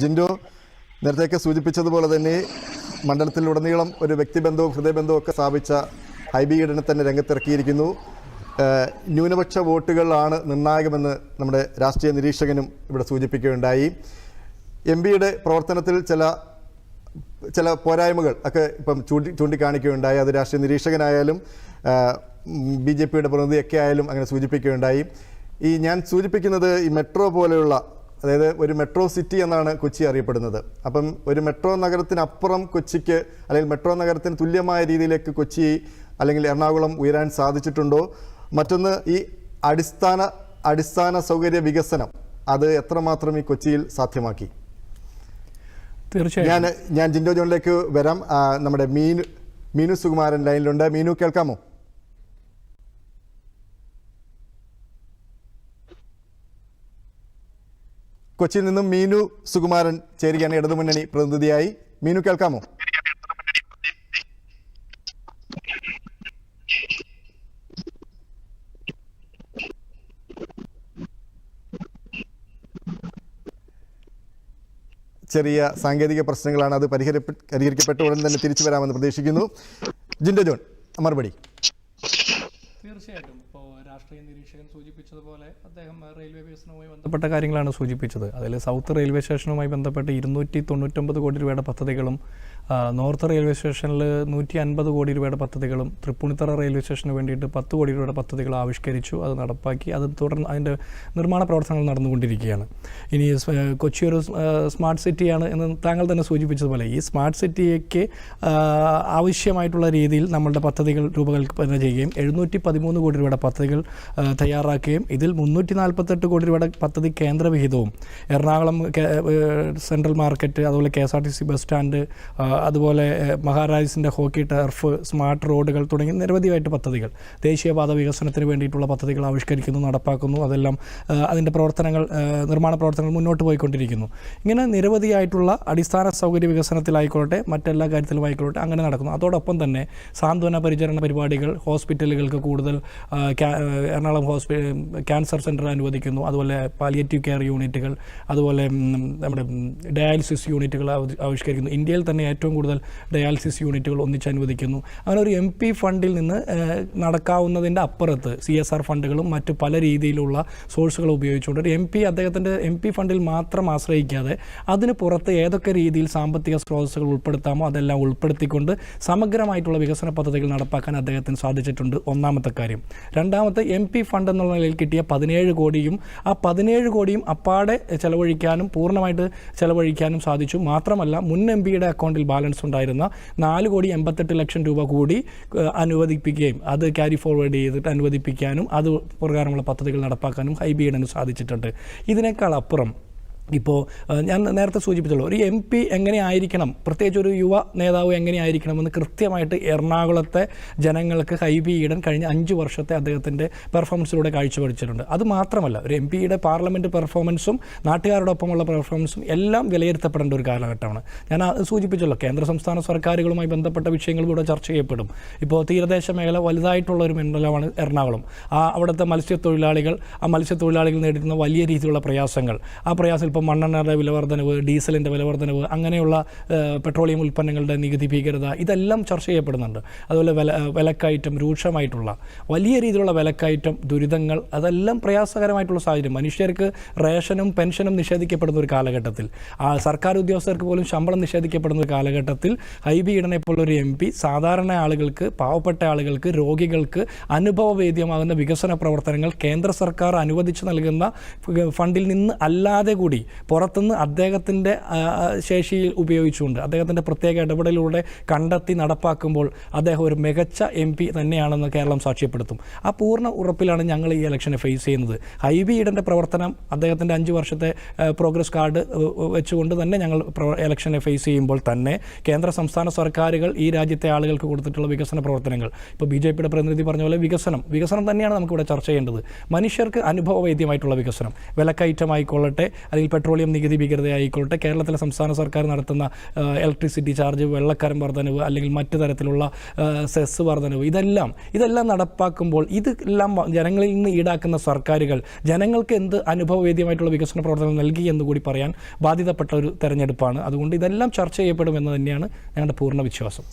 ജിൻഡോ നേരത്തെയൊക്കെ സൂചിപ്പിച്ചതുപോലെ തന്നെ മണ്ഡലത്തിലുടനീളം ഒരു വ്യക്തിബന്ധവും ഹൃദയബന്ധവും ഒക്കെ സ്ഥാപിച്ച ഹൈബി ഈഡനെ തന്നെ രംഗത്തിറക്കിയിരിക്കുന്നു. ന്യൂനപക്ഷ വോട്ടുകളാണ് നിർണായകമെന്ന് നമ്മുടെ രാഷ്ട്രീയ നിരീക്ഷകനും ഇവിടെ സൂചിപ്പിക്കുകയുണ്ടായി. എം പിയുടെ പ്രവർത്തനത്തിൽ ചില ചില പോരായ്മകൾ ഒക്കെ ഇപ്പം ചൂണ്ടി ചൂണ്ടിക്കാണിക്കുകയുണ്ടായി. അത് രാഷ്ട്രീയ നിരീക്ഷകനായാലും ബി ജെ പിയുടെ പ്രതിനിധിയൊക്കെ ആയാലും അങ്ങനെ സൂചിപ്പിക്കുകയുണ്ടായി. ഈ ഞാൻ സൂചിപ്പിക്കുന്നത് ഈ മെട്രോ പോലെയുള്ള അതായത് ഒരു മെട്രോ സിറ്റി എന്നാണ് കൊച്ചി അറിയപ്പെടുന്നത്. അപ്പം ഒരു മെട്രോ നഗരത്തിനപ്പുറം കൊച്ചിക്ക് അല്ലെങ്കിൽ മെട്രോ നഗരത്തിന് തുല്യമായ രീതിയിലേക്ക് കൊച്ചി അല്ലെങ്കിൽ എറണാകുളം ഉയരാൻ സാധിച്ചിട്ടുണ്ടോ? മറ്റൊന്ന് ഈ അടിസ്ഥാന അടിസ്ഥാന സൗകര്യ വികസനം അത് എത്രമാത്രം ഈ കൊച്ചിയിൽ സാധ്യമാക്കി? തീർച്ചയായും ഞാൻ ഞാൻ ജിൻഡോ ജോണിലേക്ക് വരാം. നമ്മുടെ മീനു മീനു സുകുമാരൻ ലൈനിലുണ്ട്. മീനു കേൾക്കാമോ? കൊച്ചിയിൽ നിന്നും മീനു സുകുമാരൻ ചേരുകയാണ് ഇടതുമുന്നണി പ്രതിനിധിയായി. മീനു കേൾക്കാമോ? ചെറിയ സാങ്കേതിക പ്രശ്നങ്ങളാണ് അത് പരിഹരിക്കപ്പെട്ട ഉടൻ തന്നെ തിരിച്ചു വരാമെന്ന് പ്രതീക്ഷിക്കുന്നു. ജിൻഡോ ജോൺ മറുപടി. തീർച്ചയായിട്ടും. ഇപ്പോൾ രാഷ്ട്രീയ നിരീക്ഷകൻ സൂചിപ്പിച്ചതുപോലെ അദ്ദേഹം റെയിൽവേ വികസനവുമായി ബന്ധപ്പെട്ട കാര്യങ്ങളാണ് സൂചിപ്പിച്ചത്. അതിൽ സൗത്ത് റെയിൽവേ സ്റ്റേഷനുമായി ബന്ധപ്പെട്ട് ഇരുന്നൂറ്റി തൊണ്ണൂറ്റൊമ്പത് കോടി രൂപയുടെ പദ്ധതികളും നോർത്ത് റെയിൽവേ സ്റ്റേഷനിൽ നൂറ്റി അൻപത് കോടി രൂപയുടെ പദ്ധതികളും തൃപ്പൂണിത്തറ റെയിൽവേ സ്റ്റേഷന് വേണ്ടിയിട്ട് പത്ത് കോടി രൂപയുടെ പദ്ധതികൾ ആവിഷ്കരിച്ചു അത് നടപ്പാക്കി അത് തുടർന്ന് അതിന്റെ നിർമ്മാണ പ്രവർത്തനങ്ങൾ നടന്നുകൊണ്ടിരിക്കുകയാണ്. ഇനി കൊച്ചി ഒരു സ്മാർട്ട് സിറ്റിയാണ് എന്ന് താങ്കൾ തന്നെ സൂചിപ്പിച്ചതുപോലെ ഈ സ്മാർട്ട് സിറ്റിക്ക് ആവശ്യമായിട്ടുള്ള രീതിയിൽ നമ്മളുടെ പദ്ധതികൾ രൂപകൽപ്പന ചെയ്യുകയും എഴുന്നൂറ്റി പതിമൂന്ന് കോടി രൂപയുടെ പദ്ധതികൾ ആ, തയ്യാറാക്കുകയും ഇതിൽ മുന്നൂറ്റി നാൽപ്പത്തെട്ട് കോടി രൂപയുടെ പദ്ധതി കേന്ദ്രവിഹിതവും. എറണാകുളം സെൻട്രൽ മാർക്കറ്റ് അതുപോലെ K S R T C bus stand അതുപോലെ മഹാരാജസിന്റെ ഹോക്കി ടർഫ് സ്മാർട്ട് റോഡുകൾ തുടങ്ങി നിരവധിയായിട്ട് പദ്ധതികൾ. ദേശീയപാത വികസനത്തിന് വേണ്ടിയിട്ടുള്ള പദ്ധതികൾ ആവിഷ്കരിക്കുന്നു നടപ്പാക്കുന്നു. അതെല്ലാം അതിന്റെ പ്രവർത്തനങ്ങൾ നിർമ്മാണ പ്രവർത്തനങ്ങൾ മുന്നോട്ട് പോയിക്കൊണ്ടിരിക്കുന്നു. ഇങ്ങനെ നിരവധിയായിട്ടുള്ള അടിസ്ഥാന സൗകര്യ വികസനത്തിലായിക്കോട്ടെ മറ്റെല്ലാ കാര്യത്തിലും ആയിക്കോട്ടെ അങ്ങനെ നടക്കുന്നു. അതോടൊപ്പം തന്നെ സാന്ത്വന പരിചരണ പരിപാടികൾ ഹോസ്പിറ്റലുകൾക്ക് കൂടുതൽ എറണാകുളം ഹോസ്പി ക്യാൻസർ സെന്റർ അനുവദിക്കുന്നു. അതുപോലെ പാലിയേറ്റീവ് കെയർ യൂണിറ്റുകൾ അതുപോലെ നമ്മുടെ ഡയാലിസിസ് യൂണിറ്റുകൾ ആവ- ആവിഷ്കരിക്കുന്നു. ഇന്ത്യയിൽ തന്നെ ഏറ്റവും കൂടുതൽ ഡയാലിസിസ് യൂണിറ്റുകൾ ഒന്നിച്ച് അനുവദിക്കുന്നു. അങ്ങനെ ഒരു എം പി ഫണ്ടിൽ നിന്ന് നടക്കാവുന്നതിന്റെ അപ്പുറത്ത് സി എസ് ആർ ഫണ്ടുകളും മറ്റ് പല രീതിയിലുള്ള സോഴ്സുകൾ ഉപയോഗിച്ചുകൊണ്ട് ഒരു എം പി അദ്ദേഹത്തിന്റെ എം പി ഫണ്ടിൽ മാത്രം ആശ്രയിക്കാതെ അതിന് പുറത്ത് ഏതൊക്കെ രീതിയിൽ സാമ്പത്തിക സ്രോതസ്സുകൾ ഉൾപ്പെടുത്താമോ അതെല്ലാം ഉൾപ്പെടുത്തിക്കൊണ്ട് സമഗ്രമായിട്ടുള്ള വികസന പദ്ധതികൾ നടപ്പാക്കാൻ അദ്ദേഹത്തിന് സാധിച്ചിട്ടുണ്ട്. ഒന്നാമത്തെ കാര്യം. രണ്ടാമത്തെ എം പി ഫണ്ട് എന്നുള്ള നിലയിൽ കിട്ടിയ പതിനേഴ് കോടിയും ആ പതിനേഴ് കോടിയും അപ്പാടെ ചെലവഴിക്കാനും പൂർണമായിട്ട് ചെലവഴിക്കാനും സാധിച്ചു. മാത്രമല്ല മുൻ എം പിയുടെ അക്കൗണ്ടിൽ ബാലൻസ് ഉണ്ടായിരുന്ന നാല് കോടി എൺപത്തെട്ട് ലക്ഷം രൂപ കൂടി അനുവദിപ്പിക്കുകയും അത് ക്യാരി ഫോർവേഡ് ചെയ്തിട്ട് അനുവദിപ്പിക്കാനും അത് പ്രകാരമുള്ള പദ്ധതികൾ നടപ്പാക്കാനും ഹൈബിയിടന് സാധിച്ചിട്ടുണ്ട്. ഇതിനേക്കാൾ അപ്പുറം ഇപ്പോൾ ഞാൻ നേരത്തെ സൂചിപ്പിച്ചല്ലോ ഒരു എം പി എങ്ങനെയായിരിക്കണം പ്രത്യേകിച്ച് ഒരു യുവ നേതാവ് എങ്ങനെയായിരിക്കണമെന്ന് കൃത്യമായിട്ട് എറണാകുളത്തെ ജനങ്ങൾക്ക് ഹൈബി ഈഡൻ കഴിഞ്ഞ അഞ്ച് വർഷത്തെ അദ്ദേഹത്തിന്റെ പെർഫോമൻസിലൂടെ കാഴ്ചവെച്ചിട്ടുണ്ട്. അത് മാത്രമല്ല ഒരു എം പിയുടെ പാർലമെന്റ് പെർഫോമൻസും നാട്ടുകാരോടൊപ്പമുള്ള പെർഫോമൻസും എല്ലാം വിലയിരുത്തപ്പെടേണ്ട ഒരു കാലഘട്ടമാണ്. ഞാൻ സൂചിപ്പിച്ചല്ലോ കേന്ദ്ര സംസ്ഥാന സർക്കാരുകളുമായി ബന്ധപ്പെട്ട വിഷയങ്ങളും ഇവിടെ ചർച്ച ചെയ്യപ്പെടും. ഇപ്പോൾ തീരദേശ മേഖല വലുതായിട്ടുള്ള ഒരു മണ്ഡലമാണ് എറണാകുളം. ആ അവിടുത്തെ മത്സ്യത്തൊഴിലാളികൾ ആ മത്സ്യത്തൊഴിലാളികൾ നേരിടുന്ന വലിയ രീതിയിലുള്ള പ്രയാസങ്ങൾ ആ പ്രയാസം ഇപ്പോൾ മണ്ണെണ്ണയുടെ വിലവർദ്ധനവ് ഡീസലിന്റെ വിലവർദ്ധനവ് അങ്ങനെയുള്ള പെട്രോളിയം ഉൽപ്പന്നങ്ങളുടെ നികുതി ഭീകരത ഇതെല്ലാം ചർച്ച ചെയ്യപ്പെടുന്നുണ്ട്. അതുപോലെ വില വിലക്കയറ്റം രൂക്ഷമായിട്ടുള്ള വലിയ രീതിയിലുള്ള വിലക്കയറ്റം ദുരിതങ്ങൾ അതെല്ലാം പ്രയാസകരമായിട്ടുള്ള സാഹചര്യം. മനുഷ്യർക്ക് റേഷനും പെൻഷനും നിഷേധിക്കപ്പെടുന്ന ഒരു കാലഘട്ടത്തിൽ സർക്കാർ ഉദ്യോഗസ്ഥർക്ക് പോലും ശമ്പളം നിഷേധിക്കപ്പെടുന്ന ഒരു കാലഘട്ടത്തിൽ ഹൈബി ഈഡനെ പോലുള്ള ഒരു എം പി സാധാരണ ആളുകൾക്ക് പാവപ്പെട്ട ആളുകൾക്ക് രോഗികൾക്ക് അനുഭവവേദ്യമാകുന്ന വികസന പ്രവർത്തനങ്ങൾ കേന്ദ്ര സർക്കാർ അനുവദിച്ചു നൽകുന്ന ഫണ്ടിൽ നിന്ന് അല്ലാതെ കൂടി പുറത്തുനിന്ന് അദ്ദേഹത്തിന്റെ ശേഷിയിൽ ഉപയോഗിച്ചുകൊണ്ട് അദ്ദേഹത്തിന്റെ പ്രത്യേക ഇടപെടലിലൂടെ കണ്ടെത്തി നടപ്പാക്കുമ്പോൾ അദ്ദേഹം ഒരു മികച്ച എം പി തന്നെയാണെന്ന് കേരളം സാക്ഷ്യപ്പെടുത്തും. ആ പൂർണ ഉറപ്പിലാണ് ഞങ്ങൾ ഈ ഇലക്ഷനെ ഫേസ് ചെയ്യുന്നത്. ഹൈബി ഈഡന്റെ പ്രവർത്തനം അദ്ദേഹത്തിന്റെ അഞ്ച് വർഷത്തെ പ്രോഗ്രസ് കാർഡ് വെച്ചുകൊണ്ട് തന്നെ ഞങ്ങൾ ഇലക്ഷനെ ഫേസ് ചെയ്യുമ്പോൾ തന്നെ കേന്ദ്ര സംസ്ഥാന സർക്കാരുകൾ ഈ രാജ്യത്തെ ആളുകൾക്ക് കൊടുത്തിട്ടുള്ള വികസന പ്രവർത്തനങ്ങൾ. ഇപ്പോൾ ബി ജെ പിയുടെ പ്രതിനിധി പറഞ്ഞ പോലെ വികസനം വികസനം തന്നെയാണ് നമുക്കിവിടെ ചർച്ച ചെയ്യേണ്ടത്. മനുഷ്യർക്ക് അനുഭവവേദ്യമായിട്ടുള്ള വികസനം. വിലക്കയറ്റമായിക്കൊള്ളട്ടെ അല്ലെങ്കിൽ പെട്രോളിയം നികുതി ഭീകരത ആയിക്കോട്ടെ കേരളത്തിലെ സംസ്ഥാന സർക്കാർ നടത്തുന്ന ഇലക്ട്രിസിറ്റി ചാർജ് വെള്ളക്കരം വർധനവ് അല്ലെങ്കിൽ മറ്റു തരത്തിലുള്ള സെസ് വർധനവ് ഇതെല്ലാം ഇതെല്ലാം നടപ്പാക്കുമ്പോൾ ഇതെല്ലാം ജനങ്ങളിൽ നിന്ന് ഈടാക്കുന്ന സർക്കാരുകൾ ജനങ്ങൾക്ക് എന്ത് അനുഭവവേദ്യമായിട്ടുള്ള വികസന പ്രവർത്തനങ്ങൾ നൽകി എന്ന് കൂടി പറയാൻ ബാധ്യതപ്പെട്ട ഒരു തെരഞ്ഞെടുപ്പാണ്. അതുകൊണ്ട് ഇതെല്ലാം ചർച്ച ചെയ്യപ്പെടുമെന്ന് തന്നെയാണ് ഞങ്ങളുടെ പൂർണ വിശ്വാസം.